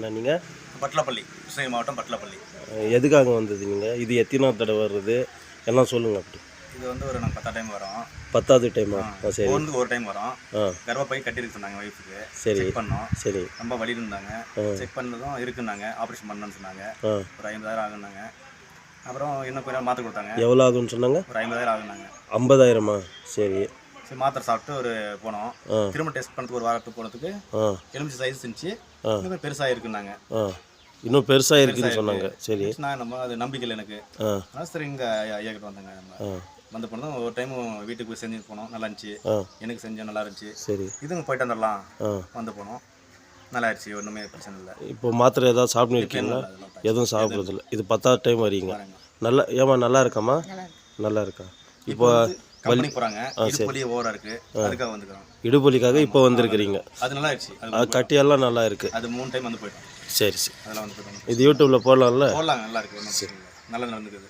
வந்தீங்கண்ணா நீங்கள் பட்லப்பள்ளி கிருஷ்ணகிரி மாவட்டம் பட்லப்பள்ளி. எதுக்காக வந்தது நீங்கள் இது எத்தனாவது தடவை வருது எல்லாம் சொல்லுங்கள் அப்படி. இது வந்து ஒரு நாங்கள் பத்தா டைம் வரோம். பத்தாவது டைமா? சரி. வந்து ஒரு டைம் வரோம். கர்ப்பப்பை கட்டிருக்கு சொன்னாங்க ஒய்ஃபுக்கு சரி. செக் பண்ணோம். சரி. ரொம்ப வலி இருந்தாங்க. செக் பண்ணதும் இருக்குன்னாங்க ஆப்ரேஷன் பண்ணணும்னு சொன்னாங்க. ஒரு ஐம்பதாயிரம் ஆகுனாங்க அப்புறம் இன்னும் கொஞ்சம் மாத்திரை கொடுத்தாங்க. எவ்வளோ ஆகும்னு சொன்னாங்க? ஒரு ஐம்பதாயிரம் ஆகுனாங்க ஐம்பதாயிரமா? சரி. சரி மாத்திரை சாப்பிட்டு ஒரு போனோம். திரும்ப டெஸ்ட் பண்ணதுக்கு ஒரு வாரத்துக்கு போனதுக்கு எலுமிச்சை சைஸ் இருந்துச்சு. ஆ. இன்னும் பெருசாக இருக்குன்னாங்க ஆ. இன்னும் பெருசாக இருக்குன்னு சொன்னாங்க. சரி. நான் நம்ம அது நம்பிக்கை இல்லை எனக்கு அதனால சரி இங்கே ஐயா கிட்ட வந்தாங்க வந்து போனதும் ஒரு டைம் வீட்டுக்கு போய் செஞ்சுட்டு போனோம். நல்லா இருந்துச்சு. ஆ. எனக்கு செஞ்சோம் நல்லா இருந்துச்சு. சரி. இதுங்க போயிட்டு வந்துடலாம். ஆ. வந்து போனோம் நல்லா ஆயிடுச்சு ஒன்றுமே பிரச்சனை இல்லை. இப்போ மாத்திரை ஏதாவது சாப்பிட்டு இருக்கீங்களா? எதுவும் சாப்பிட்றதில்ல. இது பத்தாவது டைம் வரீங்க. நல்லா ஏமா நல்லா இருக்காம்மா? நல்லா இருக்கா. இப்போ கம்பெனி போகிறாங்க வலி ஓவராக இருக்கு. அதுக்காக வந்துக்கிறோம். இடுபலிக்காக இப்போ வந்திருக்கிறீங்க. அது நல்லா அது கட்டியெல்லாம் நல்லா இருக்கு. அது மூணு டைம் வந்து போயிட்டோம். சரி சரி. அதெல்லாம் வந்து போயிட்டோம். இது யூடியூப்ல போடலாம்ல? போடலாங்க நல்லா இருக்கு. நல்லா நடந்துக்குது.